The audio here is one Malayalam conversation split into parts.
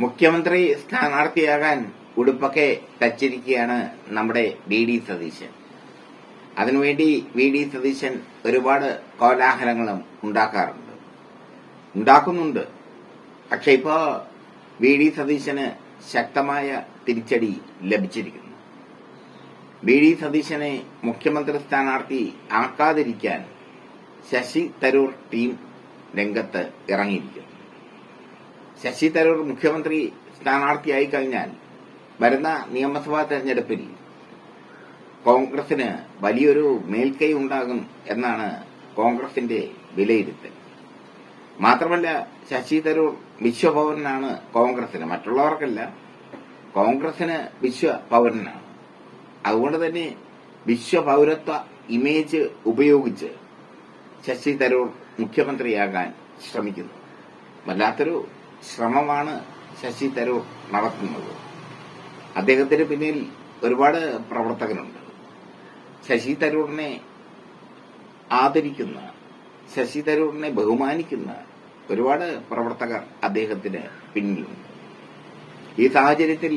മുഖ്യമന്ത്രി സ്ഥാനാർത്ഥിയാകാൻ ഉടുപ്പൊക്കെ തച്ചിരിക്കുകയാണ് നമ്മുടെ വി ഡി സതീശൻ. അതിനുവേണ്ടി വി ഡി സതീശൻ ഒരുപാട് കോലാഹലങ്ങളും ഉണ്ടാക്കാറുണ്ട്. ഉണ്ടാക്കുന്നുണ്ട്. പക്ഷെ ഇപ്പോ വി ഡി സതീശന് ശക്തമായ തിരിച്ചടി ലഭിച്ചിരിക്കുന്നു. വി ഡി സതീശനെ മുഖ്യമന്ത്രി സ്ഥാനാർത്ഥി ആക്കാതിരിക്കാൻ ശശി തരൂർ ടീം രംഗത്ത് ഇറങ്ങിയിരിക്കുന്നു. ശശി തരൂർ മുഖ്യമന്ത്രി സ്ഥാനാർത്ഥിയായി കഴിഞ്ഞാൽ വരുന്ന നിയമസഭാ തെരഞ്ഞെടുപ്പിൽ കോൺഗ്രസിന് വലിയൊരു മേൽക്കൈ ഉണ്ടാകും എന്നാണ് കോൺഗ്രസിന്റെ വിലയിരുത്തൽ. മാത്രമല്ല ശശി തരൂർ വിശ്വപൗരനാണ് കോൺഗ്രസിന്. മറ്റുള്ളവർക്കല്ല കോൺഗ്രസിന് വിശ്വപൗരനാണ് അതുകൊണ്ട് തന്നെ വിശ്വപൗരത്വ ഇമേജ് ഉപയോഗിച്ച് ശശി തരൂർ മുഖ്യമന്ത്രിയാകാൻ ശ്രമിക്കുന്നു. വല്ലാത്തൊരു ശ്രമമാണ് ശശി തരൂർ നടത്തുന്നത്. അദ്ദേഹത്തിന് പിന്നിൽ ഒരുപാട് പ്രവർത്തകരുണ്ട് ശശി തരൂറിനെ ആദരിക്കുന്ന ശശി തരൂറിനെ ബഹുമാനിക്കുന്ന ഒരുപാട് പ്രവർത്തകർ അദ്ദേഹത്തിന് പിന്നിലുണ്ട്. ഈ സാഹചര്യത്തിൽ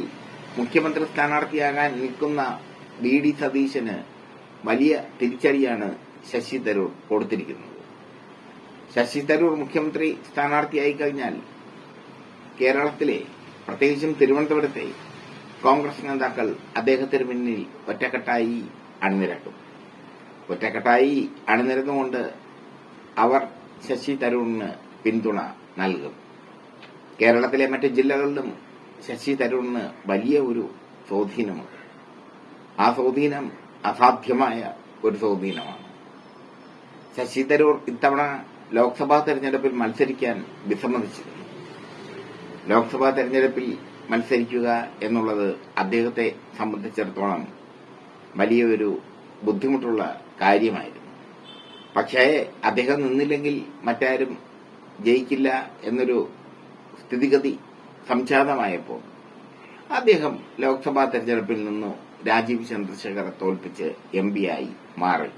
മുഖ്യമന്ത്രി സ്ഥാനാർത്ഥിയാകാൻ നിൽക്കുന്ന വി ഡി സതീശന് വലിയ തിരിച്ചടിയാണ് ശശി തരൂർ കൊടുത്തിരിക്കുന്നത്. ശശി തരൂർ മുഖ്യമന്ത്രി സ്ഥാനാർത്ഥിയായി കഴിഞ്ഞാൽ കേരളത്തിലെ പ്രത്യേകിച്ചും തിരുവനന്തപുരത്തെ കോൺഗ്രസ് നേതാക്കൾ അദ്ദേഹത്തിന് മുന്നിൽ ഒറ്റക്കെട്ടായി അണിനിരക്കും. ഒറ്റക്കെട്ടായി അണിനിരന്നുകൊണ്ട് അവർ ശശി തരൂറിന് പിന്തുണ നൽകും. കേരളത്തിലെ മറ്റ് ജില്ലകളിലും ശശി തരൂറിന് വലിയ ഒരു സ്വാധീനമുണ്ട്. ആ സ്വാധീനം അസാധ്യമായ ഒരു സ്വാധീനമാണ്. ശശി തരൂർ ഇത്തവണ ലോക്സഭാ തെരഞ്ഞെടുപ്പിൽ മത്സരിക്കാൻ വിസമ്മതിച്ചിരുന്നു. ലോക്സഭാ തെരഞ്ഞെടുപ്പിൽ മത്സരിക്കുക എന്നുള്ളത് അദ്ദേഹത്തെ സംബന്ധിച്ചിടത്തോളം വലിയൊരു ബുദ്ധിമുട്ടുള്ള കാര്യമായിരുന്നു. പക്ഷേ അദ്ദേഹം നിന്നില്ലെങ്കിൽ മറ്റാരും ജയിക്കില്ല എന്നൊരു സ്ഥിതിഗതി സംജാതമായപ്പോൾ അദ്ദേഹം ലോക്സഭാ തെരഞ്ഞെടുപ്പിൽ നിന്നു രാജീവ് ചന്ദ്രശേഖറെ തോൽപ്പിച്ച് എം ആയി മാറി.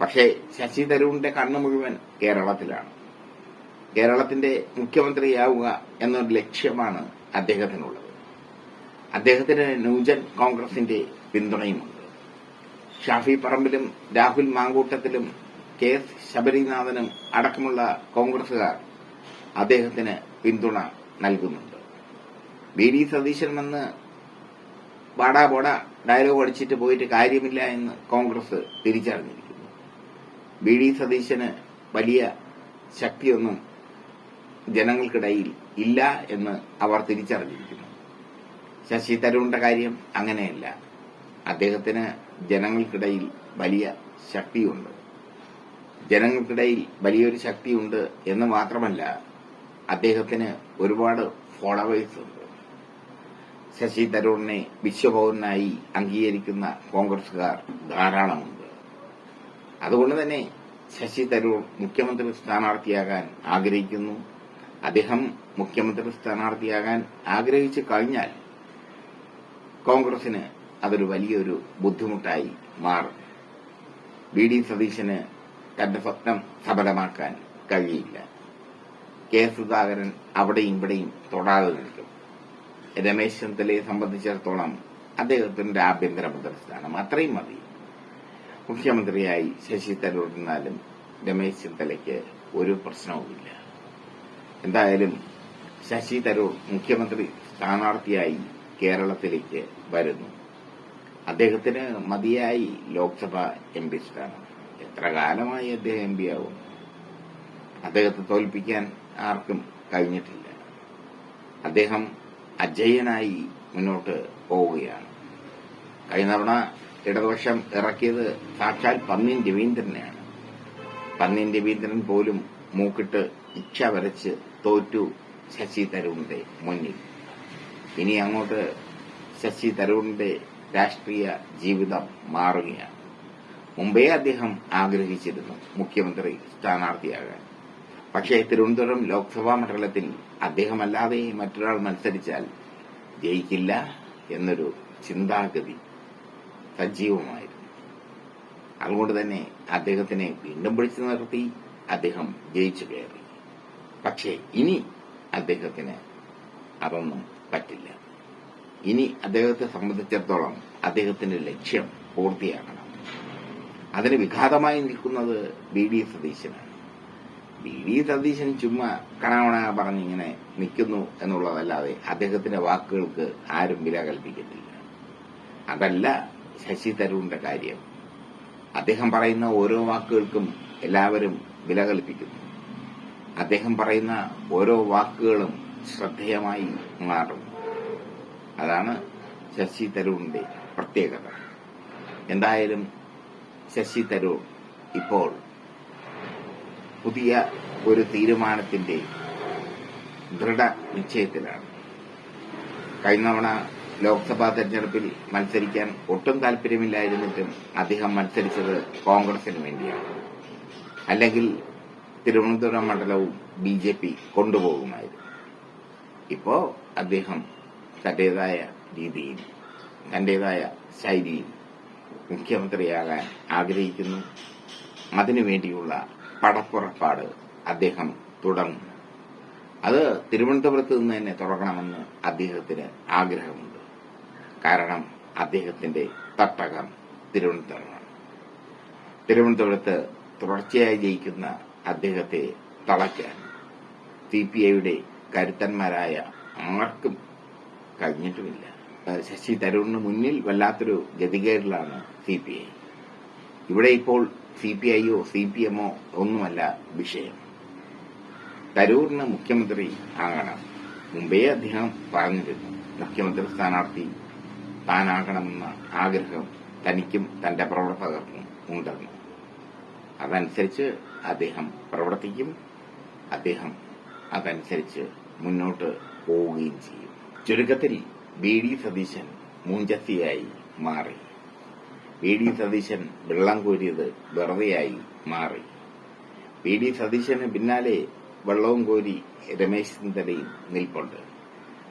പക്ഷേ ശശി തരൂരിന്റെ കണ്ണു മുഴുവൻ കേരളത്തിലാണ്. കേരളത്തിന്റെ മുഖ്യമന്ത്രിയാവുക എന്നൊരു ലക്ഷ്യമാണ് അദ്ദേഹത്തിനുള്ളത്. അദ്ദേഹത്തിന് ന്യൂജൻ കോൺഗ്രസിന്റെ പിന്തുണയുമുണ്ട്. ഷാഫി പറമ്പിലും രാഹുൽ മാങ്കൂട്ടത്തിലും കെ എസ് ശബരിനാഥനും അടക്കമുള്ള കോൺഗ്രസുകാർ അദ്ദേഹത്തിന് പിന്തുണ നൽകുന്നുണ്ട്. വി ഡി സതീശൻ വന്ന് വാടാ പോടാ ഡയലോഗ് അടിച്ചിട്ട് പോയിട്ട് കാര്യമില്ല എന്ന് കോൺഗ്രസ് തിരിച്ചറിഞ്ഞിരിക്കുന്നു. വി ഡി സതീശന് വലിയ ശക്തിയൊന്നും ജനങ്ങൾക്കിടയിൽ ഇല്ല എന്ന് അവർ തിരിച്ചറിഞ്ഞിരിക്കുന്നു. ശശി തരൂറിന്റെ കാര്യം അങ്ങനെയല്ല. അദ്ദേഹത്തിന് ജനങ്ങൾക്കിടയിൽ വലിയ ശക്തിയുണ്ട്. ജനങ്ങൾക്കിടയിൽ വലിയൊരു ശക്തിയുണ്ട് എന്ന് മാത്രമല്ല അദ്ദേഹത്തിന് ഒരുപാട് ഫോളോവേഴ്സ് ഉണ്ട്. ശശി തരൂറിനെ വിശ്വഭവനായി അംഗീകരിക്കുന്ന കോൺഗ്രസുകാർ ധാരാളമുണ്ട്. അതുകൊണ്ട് തന്നെ ശശി തരൂർ മുഖ്യമന്ത്രി സ്ഥാനാർത്ഥിയാകാൻ ആഗ്രഹിക്കുന്നു. അദ്ദേഹം മുഖ്യമന്ത്രി സ്ഥാനാർത്ഥിയാകാൻ ആഗ്രഹിച്ചു കഴിഞ്ഞാൽ കോൺഗ്രസിന് അതൊരു വലിയൊരു ബുദ്ധിമുട്ടായി മാറും. വി ഡി സതീശന് തന്റെ സ്വപ്നം സഫലമാക്കാൻ കഴിയില്ല. കെ സുധാകരൻ അവിടെയും ഇവിടെയും തൊടാതെ നിൽക്കും. രമേശ് ചെന്നിത്തലയെ സംബന്ധിച്ചിടത്തോളം അദ്ദേഹത്തിന്റെ ആഭ്യന്തര മന്ത്രിസ്ഥാനം അത്രയും മതി. മുഖ്യമന്ത്രിയായി ശശി തരൂർ നിന്നാലും രമേശ് ചെന്നിത്തലയ്ക്ക് ഒരു പ്രശ്നവുമില്ല. എന്തായാലും ശശി തരൂർ മുഖ്യമന്ത്രി സ്ഥാനാർത്ഥിയായി കേരളത്തിലേക്ക് വരുന്നു. അദ്ദേഹത്തിന് മതിയായി ലോക്സഭ എം പി സ്ഥാനം എത്ര കാലമായി അദ്ദേഹം എം പി ആവും അദ്ദേഹത്തെ തോൽപ്പിക്കാൻ ആർക്കും കഴിഞ്ഞിട്ടില്ല. അദ്ദേഹം അജയനായി മുന്നോട്ട് പോവുകയാണ്. കഴിഞ്ഞ തവണ ഇടതുപക്ഷം ഇറക്കിയത് സാക്ഷാൽ പന്നിൻ രവീന്ദ്രനെയാണ്. പന്നിൻ രവീന്ദ്രൻ പോലും മൂക്കിട്ട് ഇച്ഛ വരച്ച് തോറ്റു ശശി തരൂറിന്റെ മുന്നിൽ. ഇനി അങ്ങോട്ട് ശശി തരൂറിന്റെ രാഷ്ട്രീയ ജീവിതം മാറുകയാണ്. മുമ്പേ അദ്ദേഹം ആഗ്രഹിച്ചിരുന്നു മുഖ്യമന്ത്രി സ്ഥാനാർത്ഥിയാകാൻ. പക്ഷേ തിരുവനന്തപുരം ലോക്സഭാ മണ്ഡലത്തിൽ അദ്ദേഹമല്ലാതെ മറ്റൊരാൾ മത്സരിച്ചാൽ ജയിക്കില്ല എന്നൊരു ചിന്താഗതി സജീവമായിരുന്നു. അതുകൊണ്ട് തന്നെ അദ്ദേഹത്തിനെ വീണ്ടും പിടിച്ചു നിർത്തി അദ്ദേഹം ജയിച്ചു കയറി. പക്ഷേ ഇനി അദ്ദേഹത്തിന് അതൊന്നും പറ്റില്ല. ഇനി അദ്ദേഹത്തെ സംബന്ധിച്ചിടത്തോളം അദ്ദേഹത്തിന്റെ ലക്ഷ്യം പൂർത്തിയാക്കണം അതിന് വിഘാതമായി നിൽക്കുന്നത് B D. സതീശനാണ്. B D. Satheesan ചുമ്മാ കണവണ പറഞ്ഞിങ്ങനെ നിൽക്കുന്നു എന്നുള്ളതല്ലാതെ അദ്ദേഹത്തിന്റെ വാക്കുകൾക്ക് ആരും വില കൽപ്പിക്കുന്നില്ല അതല്ല ശശി തരൂറിന്റെ കാര്യം. അദ്ദേഹം പറയുന്ന ഓരോ വാക്കുകൾക്കും എല്ലാവരും വില കൽപ്പിക്കുന്നു. അദ്ദേഹം പറയുന്ന ഓരോ വാക്കുകളും ശ്രദ്ധേയമായി മാറും. അതാണ് ശശി തരൂറിന്റെ പ്രത്യേകത. എന്തായാലും ശശി തരൂർ ഇപ്പോൾ പുതിയ ഒരു തീരുമാനത്തിന്റെ ദൃഢ നിശ്ചയത്തിലാണ്. കഴിഞ്ഞ തവണ ലോക്സഭാ തെരഞ്ഞെടുപ്പിൽ മത്സരിക്കാൻ ഒട്ടും താല്പര്യമില്ലായിരുന്നിട്ടും അദ്ദേഹം മത്സരിച്ചത് കോൺഗ്രസിന് വേണ്ടിയാണ്. അല്ലെങ്കിൽ തിരുവനന്തപുരം മണ്ഡലവും ബി ജെ പി കൊണ്ടുപോകുമായിരുന്നു. ഇപ്പോ അദ്ദേഹം തന്റേതായ രീതിയിൽ തന്റേതായ ശൈലിയിൽ മുഖ്യമന്ത്രിയാകാൻ ആഗ്രഹിക്കുന്നു. അതിനുവേണ്ടിയുള്ള പടപ്പുറപ്പാട് അദ്ദേഹം തുടങ്ങുന്നു അത് തിരുവനന്തപുരത്ത് നിന്ന് തന്നെ തുടങ്ങണമെന്ന് അദ്ദേഹത്തിന് ആഗ്രഹമുണ്ട്. കാരണം അദ്ദേഹത്തിന്റെ തട്ടകം തിരുവനന്തപുരമാണ്. തിരുവനന്തപുരത്ത് തുടർച്ചയായി ജയിക്കുന്ന അദ്ദേഹത്തെ തളയ്ക്കാൻ സി പി ഐയുടെ കരുത്തന്മാരായ ആർക്കും കഴിഞ്ഞിട്ടുമില്ല. ശശി തരൂറിന് മുന്നിൽ വല്ലാത്തൊരു ഗതികേടിലാണ് സി പി ഐ. ഇവിടെ ഇപ്പോൾ സി പി ഐയോ സി പി എമ്മോ ഒന്നുമല്ല വിഷയം. തരൂറിന് മുഖ്യമന്ത്രി ആകണം. മുമ്പേ അദ്ദേഹം പറഞ്ഞിരുന്നു മുഖ്യമന്ത്രി സ്ഥാനാർത്ഥി താനാകണമെന്ന ആഗ്രഹം തനിക്കും തന്റെ പ്രവർത്തകർക്കും ഉണ്ടെന്ന്. അതനുസരിച്ച് അദ്ദേഹം പ്രവർത്തിക്കും. അദ്ദേഹം അതനുസരിച്ച് മുന്നോട്ട് പോവുകയും ചെയ്യും. ചുരുക്കത്തിൽ ബി ഡി സതീശൻ മൂഞ്ചത്തിയായി മാറി. ബി ഡി സതീശൻ വെള്ളം കോരിയത് വെറുതെയായി മാറി. ബി ഡി സതീശന് പിന്നാലെ വെള്ളവും കോരി രമേശ് ചെന്നിത്തലയും നിൽപ്പുണ്ട്.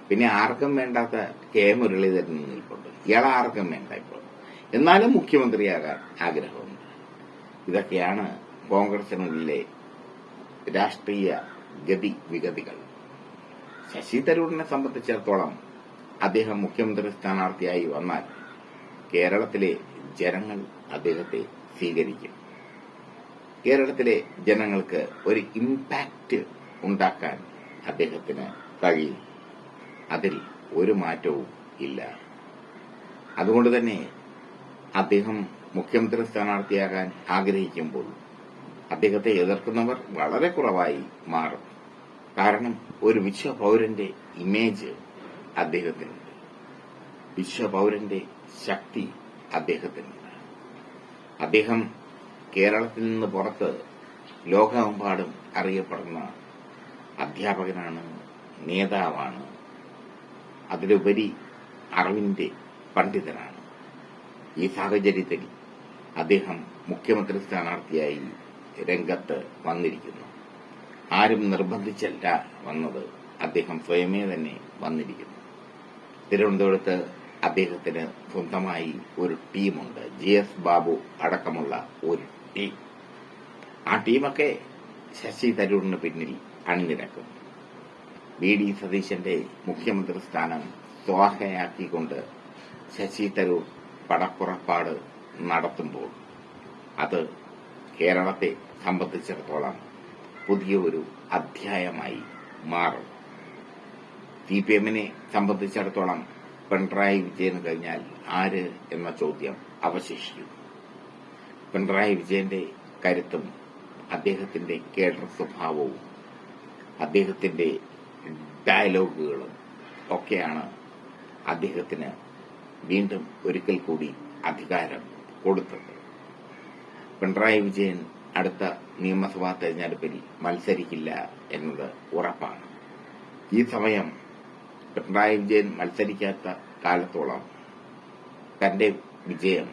പിന്നെ ആർക്കും വേണ്ടാത്ത കെ മുരളീധരൻ നിൽപ്പുണ്ട്. ഇയാളെ ആർക്കും വേണ്ട ഇപ്പോൾ. എന്നാലും മുഖ്യമന്ത്രിയാകാൻ ആഗ്രഹമുണ്ട്. ഇതൊക്കെയാണ് കോൺഗ്രസിനുള്ളിലെ രാഷ്ട്രീയ ഗതി വിഗതികൾ. ശശി തരൂരിനെ സംബന്ധിച്ചിടത്തോളം അദ്ദേഹം മുഖ്യമന്ത്രി സ്ഥാനാർത്ഥിയായി വന്നാൽ കേരളത്തിലെ ജനങ്ങൾ അദ്ദേഹത്തെ സ്വീകരിക്കും. കേരളത്തിലെ ജനങ്ങൾക്ക് ഒരു ഇമ്പാക്റ്റ് ഉണ്ടാക്കാൻ അദ്ദേഹത്തിന് കഴിയും. അതിൽ ഒരു മാറ്റവും ഇല്ല. അതുകൊണ്ട് തന്നെ അദ്ദേഹം മുഖ്യമന്ത്രി സ്ഥാനാർത്ഥിയാകാൻ ആഗ്രഹിക്കുമ്പോൾ അദ്ദേഹത്തെ എതിർക്കുന്നവർ വളരെ കുറവായി മാറും. കാരണം ഒരു വിശ്വപൗരന്റെ ഇമേജ് അദ്ദേഹത്തിനുണ്ട്. വിശ്വപൗരന്റെ ശക്തി അദ്ദേഹത്തിനുണ്ട്. അദ്ദേഹം കേരളത്തിൽ നിന്ന് പുറത്ത് ലോകമെമ്പാടും അറിയപ്പെടുന്ന അധ്യാപകനാണ് നേതാവാണ് അതിലുപരി അറിവിന്റെ പണ്ഡിതനാണ്. ഈ സാഹചര്യത്തിൽ അദ്ദേഹം മുഖ്യമന്ത്രി സ്ഥാനാർത്ഥിയായി രംഗത്ത് വന്നിരിക്കുന്നു. ആരും നിർബന്ധിച്ചല്ല വന്നത്. അദ്ദേഹം സ്വയമേ തന്നെ വന്നിരിക്കുന്നു. തിരുവനന്തപുരത്ത് അദ്ദേഹത്തിന് സ്വന്തമായി ഒരു ടീമുണ്ട്. ജി എസ് ബാബു അടക്കമുള്ള ഒരു ടീം. ആ ടീമൊക്കെ ശശി തരൂറിന് പിന്നിൽ അണിനിരക്കും. വി ഡി സതീശന്റെ മുഖ്യമന്ത്രി സ്ഥാനം സ്വാഹയാക്കിക്കൊണ്ട് ശശി തരൂർ പടപ്പുറപ്പാട് നടത്തുമ്പോൾ അത് കേരളത്തെ സംബന്ധിച്ചിടത്തോളം പുതിയ ഒരു അധ്യായമായി മാറും. സി പി എമ്മിനെ സംബന്ധിച്ചിടത്തോളം പിണറായി വിജയന് കഴിഞ്ഞാൽ ആര് എന്ന ചോദ്യം അവശേഷിക്കും. പിണറായി വിജയന്റെ കരുത്തും അദ്ദേഹത്തിന്റെ കേഡർ സ്വഭാവവും അദ്ദേഹത്തിന്റെ ഡയലോഗുകളും ഒക്കെയാണ് അദ്ദേഹത്തിന് വീണ്ടും ഒരിക്കൽ കൂടി അധികാരം കൊടുത്തത് പിണറായി വിജയൻ അടുത്ത നിയമസഭാ തെരഞ്ഞെടുപ്പിൽ മത്സരിക്കില്ല എന്നത് ഉറപ്പാണ്. ഈ സമയം പിണറായി വിജയൻ മത്സരിക്കാത്ത കാലത്തോളം തന്റെ വിജയം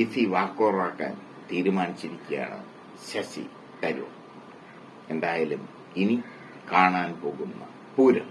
ഈസി വാക്കോറാക്കാൻ തീരുമാനിച്ചിരിക്കുകയാണ് ശശി തരൂർ. എന്തായാലും ഇനി കാണാൻ പോകുന്ന പൂരം.